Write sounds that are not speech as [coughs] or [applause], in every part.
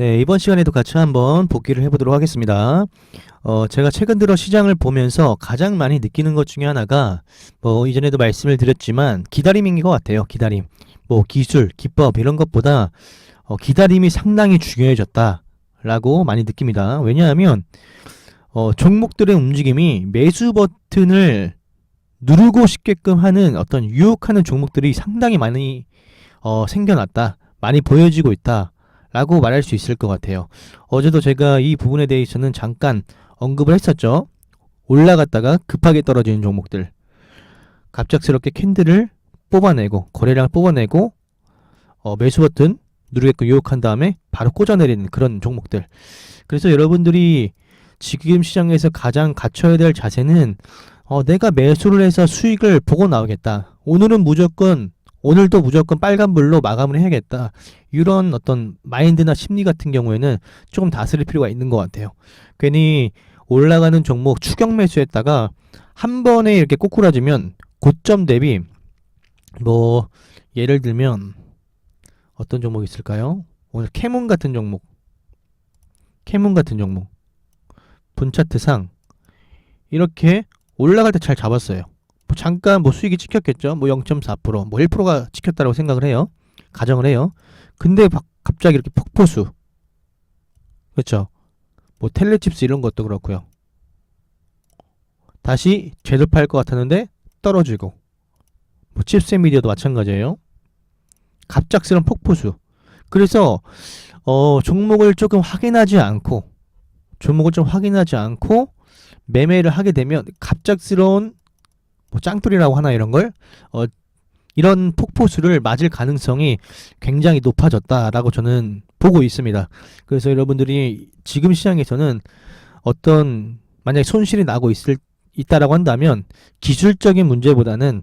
네, 이번 시간에도 같이 한번 복귀를 해보도록 하겠습니다. 어, 제가 최근 들어 시장을 보면서 가장 많이 느끼는 것 중에 하나가, 뭐, 이전에도 말씀을 드렸지만, 기다림인 것 같아요, 기다림. 뭐, 기술, 기법, 이런 것보다, 어, 기다림이 상당히 중요해졌다라고 많이 느낍니다. 왜냐하면, 어, 종목들의 움직임이 매수 버튼을 누르고 싶게끔 하는 어떤 유혹하는 종목들이 상당히 많이, 어, 생겨났다. 많이 보여지고 있다. 라고 말할 수 있을 것 같아요. 어제도 제가 이 부분에 대해서는 잠깐 언급을 했었죠. 올라갔다가 급하게 떨어지는 종목들. 갑작스럽게 캔들을 뽑아내고, 거래량을 뽑아내고, 어, 매수 버튼 누르게끔 유혹한 다음에 바로 꽂아내리는 그런 종목들. 그래서 여러분들이 지금 시장에서 가장 갖춰야 될 자세는 어, 내가 매수를 해서 수익을 보고 나오겠다. 오늘은 무조건 오늘도 무조건 빨간불로 마감을 해야겠다. 이런 어떤 마인드나 심리 같은 경우에는 조금 다스릴 필요가 있는 것 같아요. 괜히 올라가는 종목 추격 매수했다가 한 번에 이렇게 꼬꾸라지면 고점 대비 뭐 예를 들면 어떤 종목 있을까요? 오늘 캐문 같은 종목 캐문 같은 종목 분차트상 이렇게 올라갈 때 잘 잡았어요. 뭐 잠깐 뭐 수익이 찍혔겠죠. 뭐 0.4%, 뭐 1%가 찍혔다고 생각을 해요. 가정을 해요. 근데 바- 갑자기 이렇게 폭포수. 그렇죠. 뭐 텔레칩스 이런 것도 그렇고요. 다시 재돌파할 것 같았는데 떨어지고. 뭐 칩스 미디어도 마찬가지예요. 갑작스런 폭포수. 그래서 어 종목을 조금 확인하지 않고 종목을 좀 확인하지 않고 매매를 하게 되면 갑작스러운 뭐 짱돌이라고 하나 이런 걸 어, 이런 폭포수를 맞을 가능성이 굉장히 높아졌다라고 저는 보고 있습니다. 그래서 여러분들이 지금 시장에서는 어떤 만약에 손실이 나고 있을 있다라고 한다면 기술적인 문제보다는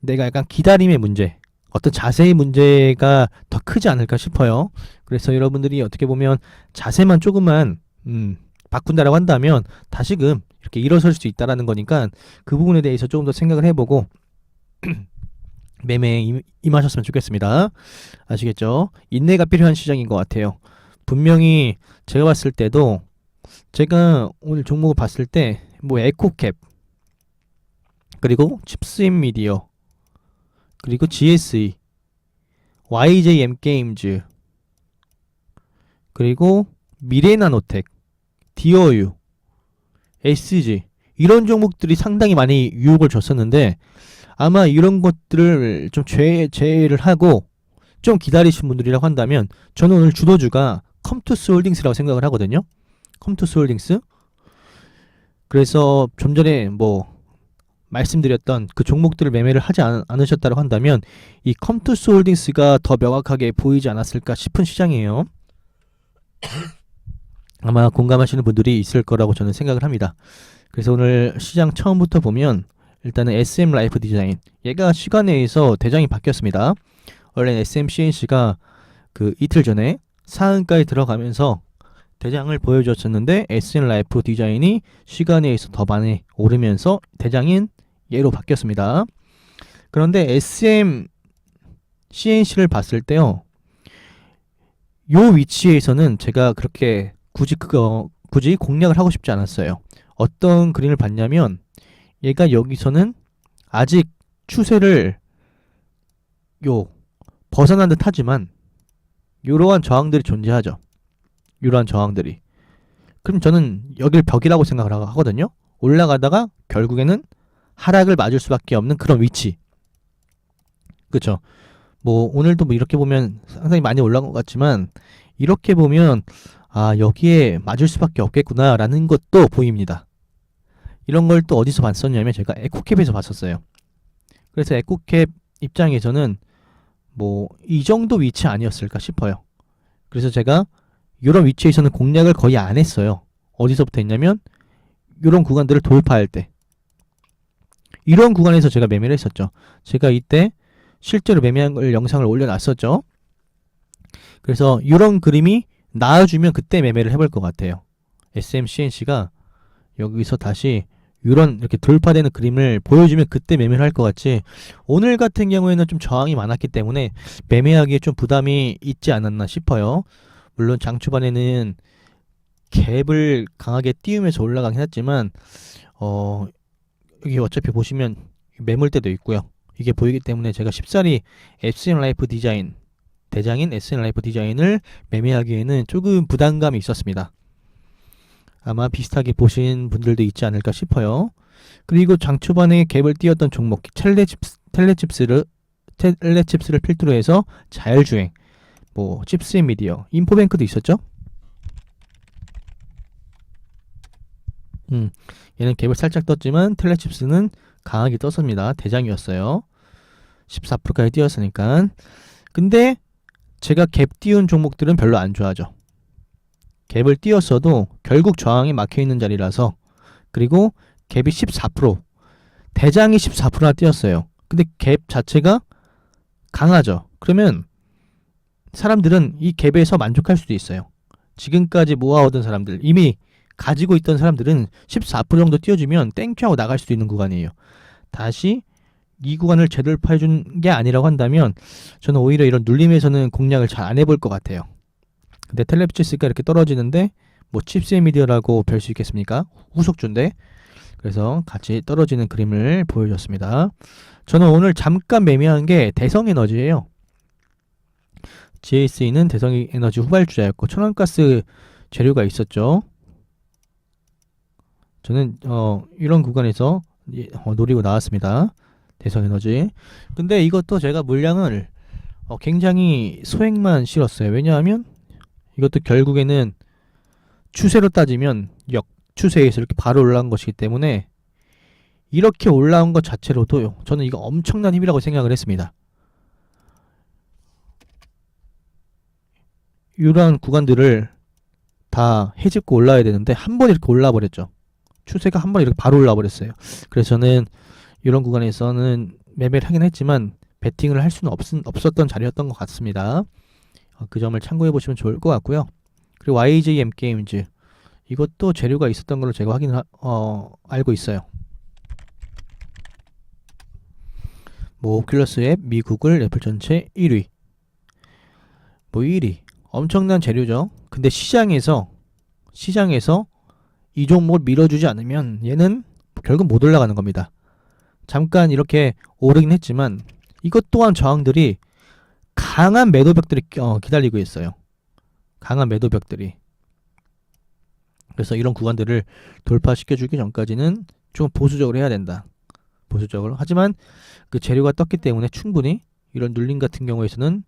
내가 약간 기다림의 문제, 어떤 자세의 문제가 더 크지 않을까 싶어요. 그래서 여러분들이 어떻게 보면 자세만 조금만 음, 바꾼다라고 한다면 다시금 이렇게 일어설 수 있다라는 거니까 그 부분에 대해서 조금 더 생각을 해보고 [clears throat] 매매에 임- 임하셨으면 좋겠습니다. 아시겠죠? 인내가 필요한 시장인 것 같아요. 분명히 제가 봤을 때도 제가 오늘 종목을 봤을 때 뭐 에코캡 그리고 칩스인 미디어 그리고 GSE YJM 게임즈 그리고 미래나노텍 디어유 SG 이런 종목들이 상당히 많이 유혹을 줬었는데 아마 이런 것들을 좀 제, 제외를 하고 좀 기다리신 분들이라고 한다면 저는 오늘 주도주가 컴투스 홀딩스라고 생각을 하거든요. 컴투스 홀딩스. 그래서 좀 전에 뭐 말씀드렸던 그 종목들을 매매를 하지 않, 않으셨다고 한다면 이 컴투스 홀딩스가 더 명확하게 보이지 않았을까 싶은 시장이에요. [coughs] 아마 공감하시는 분들이 있을 거라고 저는 생각을 합니다. 그래서 오늘 시장 처음부터 보면 일단은 SM 라이프 디자인 얘가 시간에 의해서 대장이 바뀌었습니다. 원래 SM CNC가 그 이틀 전에 상한가에 들어가면서 대장을 보여줬었는데 SM 라이프 디자인이 시간에 의해서 더 많이 오르면서 대장인 얘로 바뀌었습니다. 그런데 SM CNC를 봤을 때요. 요 위치에서는 제가 그렇게 굳이 그거 굳이 공략을 하고 싶지 않았어요. 어떤 그림을 봤냐면 얘가 여기서는 아직 추세를 요 벗어난 듯 하지만 이러한 저항들이 존재하죠. 이러한 저항들이. 그럼 저는 여길 벽이라고 생각을 하- 하거든요. 올라가다가 결국에는 하락을 맞을 수밖에 없는 그런 위치. 그쵸? 뭐 오늘도 뭐 이렇게 보면 상당히 많이 올라간 것 같지만 이렇게 보면 아 여기에 맞을 수밖에 없겠구나라는 것도 보입니다. 이런 걸 또 어디서 봤었냐면 제가 에코캡에서 봤었어요. 그래서 에코캡 입장에서는 뭐 이 정도 위치 아니었을까 싶어요. 그래서 제가 이런 위치에서는 공략을 거의 안 했어요. 어디서부터 했냐면 이런 구간들을 돌파할 때 이런 구간에서 제가 매매를 했었죠. 제가 이때 실제로 매매한 걸 영상을 올려놨었죠. 그래서 이런 그림이 나와주면 그때 매매를 해볼 것 같아요. SMCNC가 여기서 다시 이런 이렇게 돌파되는 그림을 보여주면 그때 매매를 할 것 같지 오늘 같은 경우에는 좀 저항이 많았기 때문에 매매하기에 좀 부담이 있지 않았나 싶어요 물론 장 초반에는 갭을 강하게 띄우면서 올라가긴 했지만 어 여기 어차피 보시면 매물대도 있고요. 이게 보이기 때문에 제가 쉽사리 SM 라이프 디자인 대장인 SM 라이프 디자인을 매매하기에는 조금 부담감이 있었습니다. 아마 비슷하게 보신 분들도 있지 않을까 싶어요. 그리고 장 초반에 갭을 띄웠던 종목 텔레칩스, 텔레칩스를 텔레칩스를 필두로 해서 자율주행, 뭐 칩스 미디어, 인포뱅크도 있었죠. 음, 얘는 갭을 살짝 떴지만 텔레칩스는 강하게 떴습니다. 대장이었어요. 14%까지 뛰었으니까. 근데 제가 갭 띄운 종목들은 별로 안 좋아하죠. 갭을 띄웠어도 결국 저항에 막혀 있는 자리라서 그리고 갭이 14% 대장이 14%나 뛰었어요. 근데 갭 자체가 강하죠. 그러면 사람들은 이 갭에서 만족할 수도 있어요. 지금까지 모아오던 사람들 이미 가지고 있던 사람들은 14% 정도 띄워주면 땡큐하고 나갈 수도 있는 구간이에요. 다시 이 구간을 재돌파해준 게 아니라고 한다면 저는 오히려 이런 눌림에서는 공략을 잘 안 해볼 것 같아요. 근데 텔레피치스가 이렇게 떨어지는데 뭐 칩스의 미디어라고 별 수 있겠습니까? 후속주인데 그래서 같이 떨어지는 그림을 보여줬습니다. 저는 오늘 잠깐 매매한 게 대성 에너지예요. GAC는 대성 에너지 후발주자였고 천연가스 재료가 있었죠. 저는 어, 이런 구간에서 예, 어, 노리고 나왔습니다. 대성에너지. 근데 이것도 제가 물량을 어, 굉장히 소액만 실었어요. 왜냐하면 이것도 결국에는 추세로 따지면 역추세에서 이렇게 바로 올라온 것이기 때문에 이렇게 올라온 것 자체로도 저는 이거 엄청난 힘이라고 생각을 했습니다. 이러한 구간들을 다 해집고 올라야 되는데 한 번 이렇게 올라 버렸죠. 추세가 한 번 이렇게 바로 올라 버렸어요. 그래서 저는 이런 구간에서는 매매를 하긴 했지만 베팅을 할 수는 없, 없었던 자리였던 것 같습니다. 어, 그 점을 참고해 보시면 좋을 것 같고요. 그리고 YJM 게임즈 이것도 재료가 있었던 걸로 제가 확인 어, 알고 있어요. 뭐 오큘러스 앱, 미 구글, 애플 전체 1위. 뭐 1위. 엄청난 재료죠. 근데 시장에서 시장에서 이 종목을 밀어주지 않으면 얘는 결국 못 올라가는 겁니다. 잠깐 이렇게 오르긴 했지만 이것 또한 저항들이 강한 매도벽들이 어, 기다리고 있어요. 강한 매도벽들이. 그래서 이런 구간들을 돌파시켜주기 전까지는 좀 보수적으로 해야 된다. 보수적으로. 하지만 그 재료가 떴기 때문에 충분히 이런 눌림 같은 경우에서는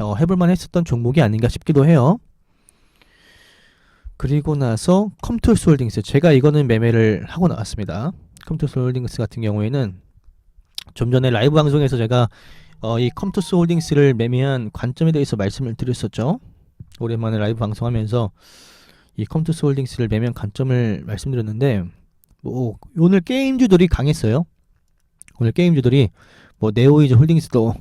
어, 해볼만 했었던 종목이 아닌가 싶기도 해요. 그리고 나서 컴투스 홀딩스. 제가 이거는 매매를 하고 나왔습니다. 컴투스 홀딩스 같은 경우에는 좀 전에 라이브 방송에서 제가 어, 이 컴투스 홀딩스를 매매한 관점에 대해서 말씀을 드렸었죠. 오랜만에 라이브 방송하면서 이 컴투스 홀딩스를 매매한 관점을 말씀드렸는데 뭐 오늘 게임주들이 강했어요. 오늘 게임주들이 뭐 네오이즈 홀딩스도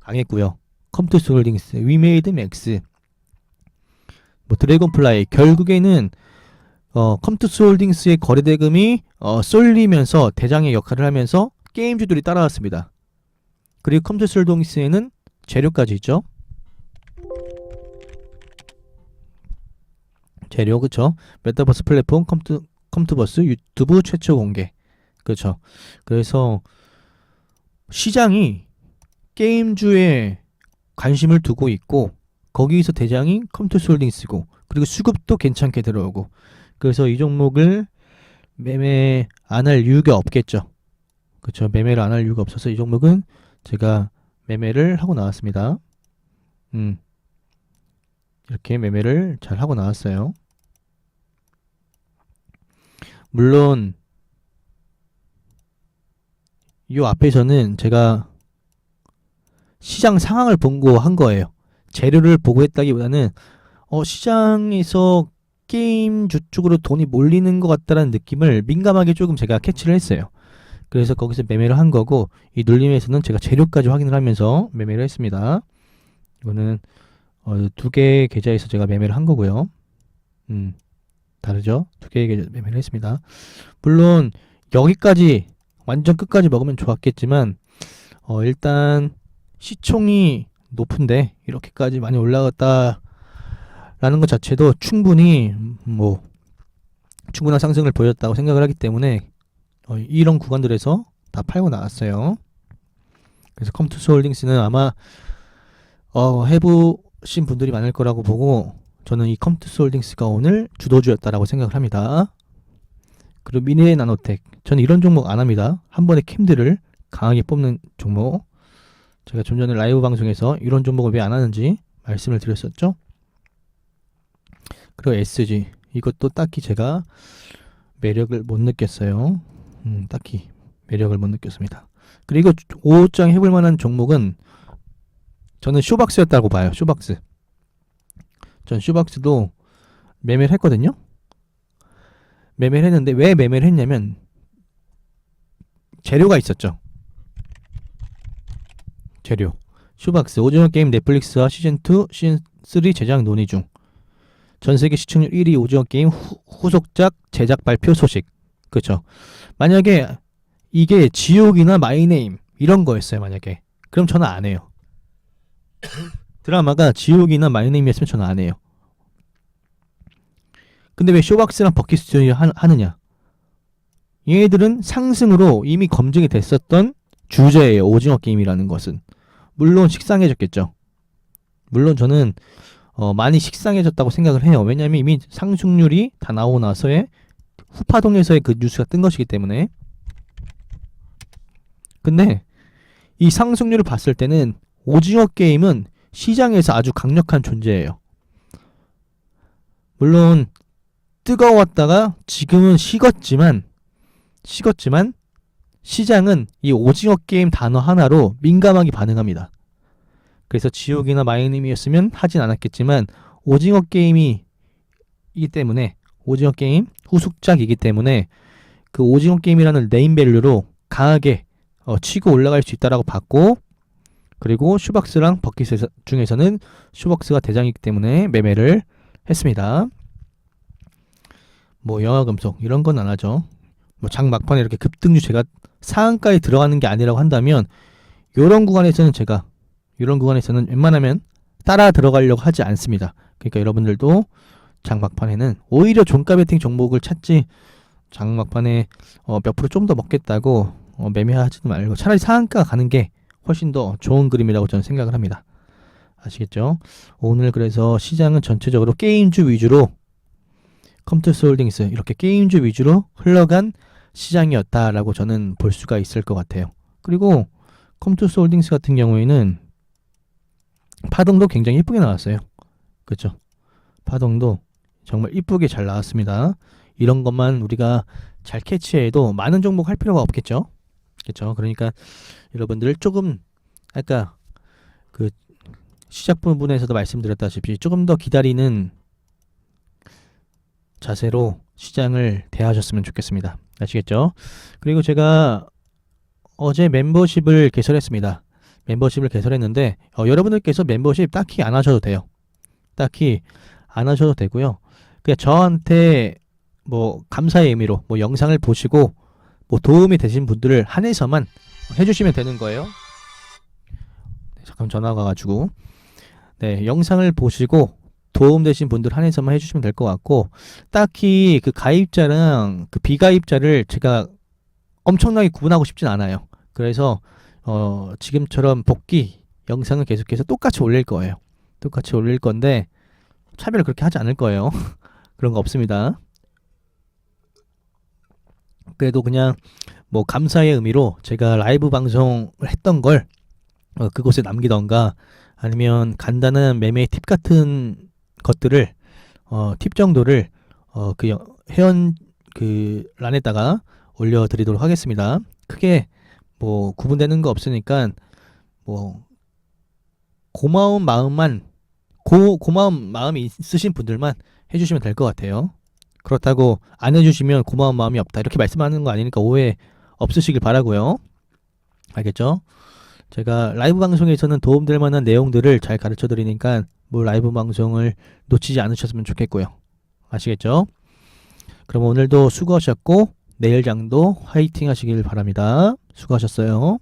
강했고요. 컴투스 홀딩스, 위메이드 맥스, 뭐 드래곤플라이 결국에는 어, 컴투스 홀딩스의 거래 대금이 어, 쏠리면서 대장의 역할을 하면서 게임주들이 따라왔습니다. 그리고 컴투스 홀딩스에는 재료까지 있죠. 재료 그쵸? 메타버스 플랫폼 컴투 컴투버스 유튜브 최초 공개 그렇죠. 그래서 시장이 게임주에 관심을 두고 있고 거기서 대장이 컴투스 홀딩스고 그리고 수급도 괜찮게 들어오고 그래서 이 종목을 매매 안 할 이유가 없겠죠. 그렇죠. 매매를 안 할 이유가 없어서 이 종목은 제가 매매를 하고 나왔습니다. 음. 이렇게 매매를 잘 하고 나왔어요. 물론 이 앞에서는 제가 시장 상황을 본고 한 거예요. 재료를 보고 했다기보다는 어, 시장에서 게임주 쪽으로 돈이 몰리는 것 같다라는 느낌을 민감하게 조금 제가 캐치를 했어요. 그래서 거기서 매매를 한 거고 이 눌림에서는 제가 재료까지 확인을 하면서 매매를 했습니다. 이거는 어, 두 개의 계좌에서 제가 매매를 한 거고요. 음, 다르죠? 두 개의 계좌 매매를 했습니다. 물론 여기까지 완전 끝까지 먹으면 좋았겠지만 어, 일단 시총이 높은데 이렇게까지 많이 올라갔다 라는 것 자체도 충분히 음, 뭐 충분한 상승을 보였다고 생각을 하기 때문에 어, 이런 구간들에서 다 팔고 나왔어요. 그래서 컴투스 홀딩스는 아마 어, 해보신 분들이 많을 거라고 보고 저는 이 컴투스 홀딩스가 오늘 주도주였다라고 생각을 합니다. 그리고 미래 나노텍 저는 이런 종목 안 합니다. 한 번에 캠들을 강하게 뽑는 종목 제가 좀 전에 라이브 방송에서 이런 종목을 왜 안 하는지 말씀을 드렸었죠. 그리고 SG 이것도 딱히 제가 매력을 못 느꼈어요. 음, 딱히 매력을 못 느꼈습니다. 그리고 5장 해볼 만한 종목은 저는 쇼박스였다고 봐요. 쇼박스. 전 쇼박스도 매매를 했거든요. 매매를 했는데 왜 매매를 했냐면 재료가 있었죠. 재료. 쇼박스 오징어 게임 넷플릭스와 시즌 2, 시즌 3 제작 논의 중. 전 세계 시청률 1위 오징어 게임 후, 후속작 제작 발표 소식. 그렇죠. 만약에 이게 지옥이나 마이네임 이런 거였어요, 만약에. 그럼 저는 안 해요. [coughs] 드라마가 지옥이나 마이네임이었으면 저는 안 해요. 근데 왜 쇼박스랑 버킷 스튜디오 하, 하느냐? 얘네들은 상승으로 이미 검증이 됐었던 주제예요. 오징어 게임이라는 것은. 물론 식상해졌겠죠. 물론 저는 어, 많이 식상해졌다고 생각을 해요. 왜냐하면 이미 상승률이 다 나오고 나서의 후파동에서의 그 뉴스가 뜬 것이기 때문에. 근데 이 상승률을 봤을 때는 오징어 게임은 시장에서 아주 강력한 존재예요. 물론 뜨거웠다가 지금은 식었지만 식었지만 시장은 이 오징어 게임 단어 하나로 민감하게 반응합니다. 그래서 지옥이나 마이님이었으면 하진 않았겠지만 오징어 게임이기 때문에 오징어 게임 후속작이기 때문에 그 오징어 게임이라는 네임밸류로 강하게 어, 치고 올라갈 수 있다라고 봤고 그리고 슈박스랑 버킷 중에서는 슈박스가 대장이기 때문에 매매를 했습니다. 뭐 영화 금속 이런 건 안 하죠. 뭐 장 막판에 이렇게 급등 주 제가 상한가에 들어가는 게 아니라고 한다면 이런 구간에서는 제가 이런 구간에서는 웬만하면 따라 들어가려고 하지 않습니다. 그러니까 여러분들도 장 막판에는 오히려 종가 베팅 종목을 찾지 장 막판에 어, 몇 프로 좀 더 먹겠다고 어, 매매하지도 말고 차라리 상한가 가는 게 훨씬 더 좋은 그림이라고 저는 생각을 합니다. 아시겠죠? 오늘 그래서 시장은 전체적으로 게임주 위주로 컴퓨터 홀딩스 이렇게 게임주 위주로 흘러간 시장이었다라고 저는 볼 수가 있을 것 같아요. 그리고 컴퓨터 홀딩스 같은 경우에는 파동도 굉장히 이쁘게 나왔어요. 그렇죠? 파동도 정말 이쁘게 잘 나왔습니다. 이런 것만 우리가 잘 캐치해도 많은 종목 할 필요가 없겠죠. 그렇죠? 그러니까 여러분들 조금 아까 그 시작 부분에서도 말씀드렸다시피 조금 더 기다리는 자세로 시장을 대하셨으면 좋겠습니다. 아시겠죠? 그리고 제가 어제 멤버십을 개설했습니다. 멤버십을 개설했는데 어, 여러분들께서 멤버십 딱히 안 하셔도 돼요. 딱히 안 하셔도 되고요. 그냥 저한테 뭐 감사의 의미로 뭐 영상을 보시고 뭐 도움이 되신 분들을 한해서만 해주시면 되는 거예요. 네, 잠깐 전화가 가지고 네 영상을 보시고 도움 되신 분들 한해서만 해주시면 될 것 같고 딱히 그 가입자랑 그 비가입자를 제가 엄청나게 구분하고 싶진 않아요. 그래서 어 지금처럼 복귀 영상을 계속해서 똑같이 올릴 거예요. 똑같이 올릴 건데 차별을 그렇게 하지 않을 거예요. [laughs] 그런 거 없습니다. 그래도 그냥 뭐 감사의 의미로 제가 라이브 방송을 했던 걸 어, 그곳에 남기던가 아니면 간단한 매매 팁 같은 것들을 어, 팁 정도를 어, 그 회원 그 란에다가 올려드리도록 하겠습니다. 크게 뭐 구분되는 거 없으니까 뭐 고마운 마음만 고 고마운 마음이 있으신 분들만 해주시면 될 것 같아요. 그렇다고 안 해주시면 고마운 마음이 없다 이렇게 말씀하는 거 아니니까 오해 없으시길 바라고요. 알겠죠? 제가 라이브 방송에서는 도움될 만한 내용들을 잘 가르쳐 드리니까 뭐 라이브 방송을 놓치지 않으셨으면 좋겠고요. 아시겠죠? 그럼 오늘도 수고하셨고 내일 장도 화이팅 하시길 바랍니다. 수고하셨어요.